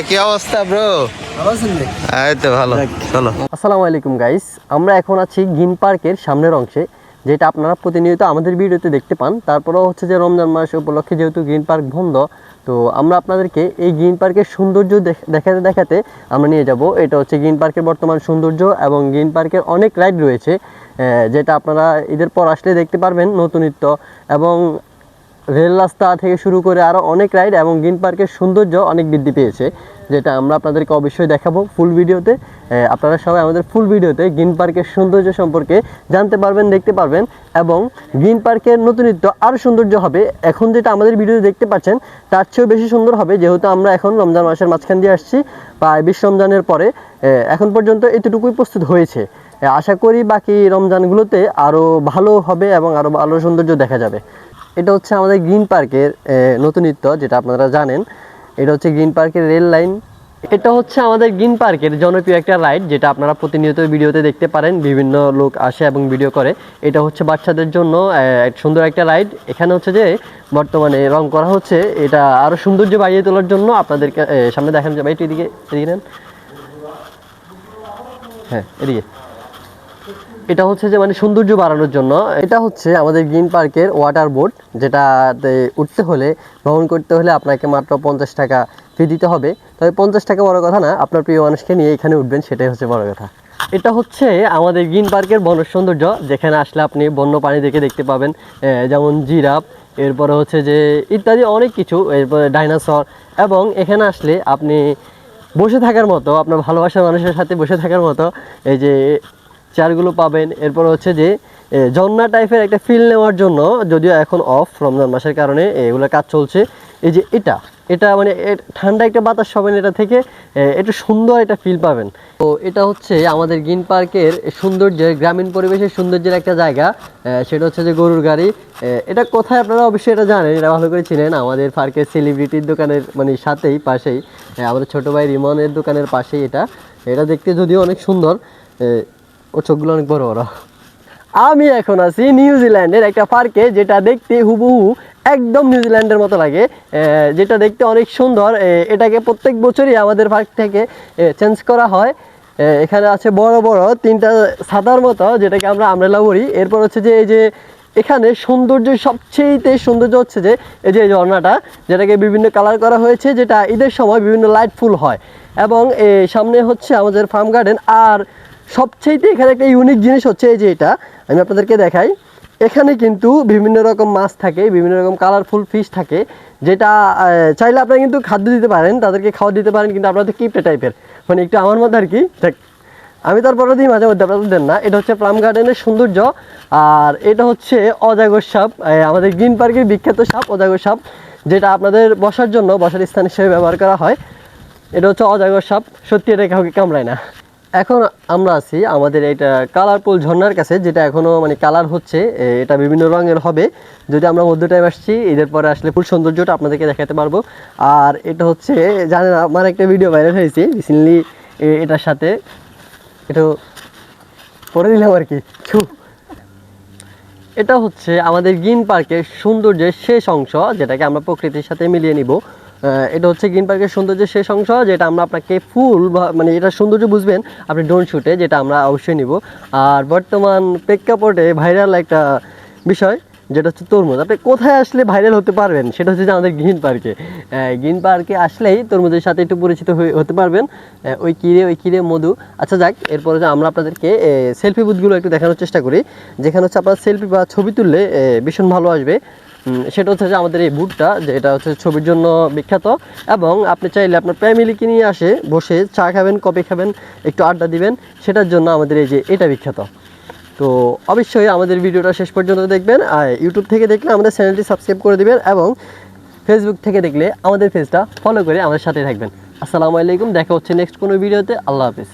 কি অবস্থা ব্রো এই তো ভালো চলো। আসসালামু আলাইকুম গাইস আমরা এখন আছি গ্রিন পার্কের সামনের অংশে যেটা আপনারা প্রতিনিয়ত আমাদের ভিডিওতে দেখতে পান। তারপরেও হচ্ছে যে রমজান মাস উপলক্ষে যেহেতু গ্রিন পার্ক বন্ধ তো আমরা আপনাদেরকে এই গ্রিন পার্কের সৌন্দর্য দেখ- দেখাতে দেখাতে আমরা নিয়ে যাব। এটা হচ্ছে গ্রিন পার্কের বর্তমান সৌন্দর্য এবং গ্রিন পার্কের অনেক রাইড রয়েছে যেটা আপনারা ঈদের পর আসলে দেখতে পারবেন নতুনিত্ব এবং রেল রাস্তা থেকে শুরু করে আরও অনেক রাইড এবং গ্রিন পার্কের সৌন্দর্য অনেক বৃদ্ধি পেয়েছে, যেটা আমরা আপনাদেরকে অবশ্যই দেখাবো ফুল ভিডিওতে আপনারা সবাই আমাদের ফুল ভিডিওতে গ্রিন পার্কের সৌন্দর্য সম্পর্কে জানতে পারবেন, দেখতে পারবেন এবং গ্রিন পার্কের নতুনিত্ব আরও সৌন্দর্য হবে। এখন যেটা আমাদের ভিডিওতে দেখতে পাচ্ছেন, তার চেয়েও বেশি সুন্দর হবে, যেহেতু আমরা এখন রমজান মাসের মাঝখান দিয়ে আসছি, প্রায় বিশ রমজানের পরে। এখন পর্যন্ত এতটুকুই প্রস্তুত হয়েছে। আশা করি বাকি রমজানগুলোতে আরও ভালো হবে এবং আরও ভালো সৌন্দর্য দেখা যাবে। এটা হচ্ছে আমাদের গ্রিন পার্কের নতুনিত্ব, যেটা আপনারা জানেন। এটা হচ্ছে গ্রিন পার্কের রেল লাইন। এটা হচ্ছে আমাদের গ্রিন পার্কের জনপ্রিয় একটা রাইড, যেটা আপনারা প্রতিনিয়ত ভিডিওতে দেখতে পারেন। বিভিন্ন লোক আসে এবং ভিডিও করে। এটা হচ্ছে বাচ্চাদের জন্য সুন্দর একটা রাইড। এখানে হচ্ছে যে, বর্তমানে রং করা হচ্ছে। এটা আরও সৌন্দর্য বাড়িয়ে তোলার জন্য আপনাদেরকে সামনে দেখানো যাবে। একটু এদিকে এদিকে নেন। হ্যাঁ এদিকে। এটা হচ্ছে যে মানে সৌন্দর্য বাড়ানোর জন্য, এটা হচ্ছে আমাদের গ্রিন পার্কের ওয়াটার বোট যেটাতে উঠতে হলে, ভ্রমণ করতে হলে আপনাকে মাত্র পঞ্চাশ টাকা ফি দিতে হবে। তবে পঞ্চাশ টাকা বড় কথা না, আপনার প্রিয় মানুষকে নিয়ে এখানে উঠবেন, সেটাই হচ্ছে বড় কথা। এটা হচ্ছে আমাদের গ্রিন পার্কের বন সৌন্দর্য, যেখানে আসলে আপনি বন্য প্রাণীদেরকে দেখতে পাবেন যেমন জিরাফ, এরপরে হচ্ছে যে ইত্যাদি অনেক কিছু, এরপরে ডাইনোসর, এবং এখানে আসলে আপনি বসে থাকার মতো, আপনার ভালোবাসার মানুষের সাথে বসে থাকার মতো, এই যে চেয়ারগুলো পাবেন। এরপর হচ্ছে যে ঝর্ণা টাইপের একটা ফিল নেওয়ার জন্য যদিও এখন অফ রমজান মাসের কারণে এগুলো কাজ চলছে। এই যে এটা এটা মানে ঠান্ডা একটা বাতাস পাবেন এটা থেকে একটু সুন্দর একটা ফিল পাবেন। তো এটা হচ্ছে আমাদের গ্রিন পার্কের সৌন্দর্যের গ্রামীণ পরিবেশের সৌন্দর্যের একটা জায়গা। সেটা হচ্ছে যে গরুর গাড়ি। এটা কোথায় আপনারা অবশ্যই এটা জানেন, এটা ভালো করে ছিলেন আমাদের পার্কের সেলিব্রিটির দোকানের মানে সাথেই, পাশেই আমাদের ছোটো ভাই রিমনের দোকানের পাশেই এটা। এটা দেখতে যদিও অনেক সুন্দর। ওর চোখগুলো অনেক বড় বড়। আমি এখন আছি নিউজিল্যান্ডের একটা পার্কে যেটা দেখতে হুবহু একদম নিউজিল্যান্ডের মতো লাগে। যেটা দেখতে অনেক সুন্দর। এটাকে প্রত্যেক বছরই আমাদের পার্ক থেকে চেঞ্জ করা হয়। এখানে আছে বড় বড় তিনটা সাদার মতো, যেটাকে আমরা আমরেলা বলি। এরপর হচ্ছে যে এই যে এখানে সৌন্দর্য সবচেয়েতে সৌন্দর্য হচ্ছে যে এই যে ঝর্ণাটা, যেটাকে বিভিন্ন কালার করা হয়েছে, যেটা ঈদের সময় বিভিন্ন লাইট ফুল হয়। এবং সামনে হচ্ছে আমাদের ফার্ম গার্ডেন আর সবচেয়েতে এখানে একটা ইউনিক জিনিস হচ্ছে এই যে এটা, আমি আপনাদেরকে দেখাই। এখানে কিন্তু বিভিন্ন রকম মাছ থাকে, বিভিন্ন রকম কালারফুল ফিশ থাকে, যেটা চাইলে আপনারা কিন্তু খাদ্য দিতে পারেন, তাদেরকে খাওয়া দিতে পারেন, কিন্তু আপনাদের কিপটে টাইপের মানে একটু আমার মধ্যে আর কি, দেখ, আমি তারপরে দিই মাঝে মধ্যে আপনাদের দেন না। এটা হচ্ছে প্লাম গার্ডেনের সৌন্দর্য, আর এটা হচ্ছে অজাগর সাপ আমাদের গ্রিন পার্কের বিখ্যাত সাপ, অজাগর সাপ, যেটা আপনাদের বসার জন্য, বসার স্থান হিসেবে ব্যবহার করা হয়। এটা হচ্ছে অজাগর সাপ, সত্যি এটা কাউকে কামড়ায় না। এখন আমরা আছি আমাদের এটা কালারফুল ঝর্নার কাছে, যেটা এখনও মানে কালার হচ্ছে এটা বিভিন্ন রঙের হবে। যদি আমরা মধ্য টাইম আসছি, ঈদের পরে আসলে ফুল সৌন্দর্যটা আপনাদেরকে দেখাতে পারব। আর এটা হচ্ছে, জানেন আমার একটা ভিডিও ভাইরাল হয়েছে রিসেন্টলি এটার সাথে। একটু পরে দিলাম আর কি। এটা হচ্ছে আমাদের গ্রিন পার্কের সৌন্দর্যের শেষ অংশ, যেটাকে আমরা প্রকৃতির সাথে মিলিয়ে নিব। এটা হচ্ছে গ্রিন পার্কের সৌন্দর্যের শেষ অংশ, যেটা আমরা আপনাকে ফুল মানে এটা সৌন্দর্য বুঝবেন, আপনি ড্রোন শুটে যেটা আমরা অবশ্যই নিব। আর বর্তমান প্রেক্ষাপটে ভাইরাল একটা বিষয় যেটা হচ্ছে তরমুজ। আপনি কোথায় আসলে ভাইরাল হতে পারবেন, সেটা হচ্ছে যে আমাদের গ্রিন পার্কে। গ্রিন পার্কে আসলেই তরমুজের সাথে একটু পরিচিত হতে পারবেন। ওই কিরে ওই কিরে মধু। আচ্ছা যাক, এরপরে যে আমরা আপনাদেরকে সেলফি বুথগুলো একটু দেখানোর চেষ্টা করি। যেখানে হচ্ছে আপনার সেলফি বা ছবি তুললে ভীষণ ভালো আসবে। সেটা হচ্ছে যে আমাদের এই বুটটা যেটা হচ্ছে ছবির জন্য বিখ্যাত। এবং আপনি চাইলে আপনার ফ্যামিলিকে নিয়ে আসে, বসে চা খাবেন কফি খাবেন, একটু আড্ডা দিবেন। সেটার জন্য আমাদের এই যে এটা বিখ্যাত। তো অবশ্যই আমাদের ভিডিওটা শেষ পর্যন্ত দেখবেন, আর ইউটিউব থেকে দেখলে আমাদের চ্যানেলটি সাবস্ক্রাইব করে দেবেন এবং ফেসবুক থেকে দেখলে আমাদের পেজটা ফলো করে আমাদের সাথে থাকবেন। আসসালামু আলাইকুম, দেখা হচ্ছে নেক্সট কোনো ভিডিওতে আল্লাহ হাফিজ।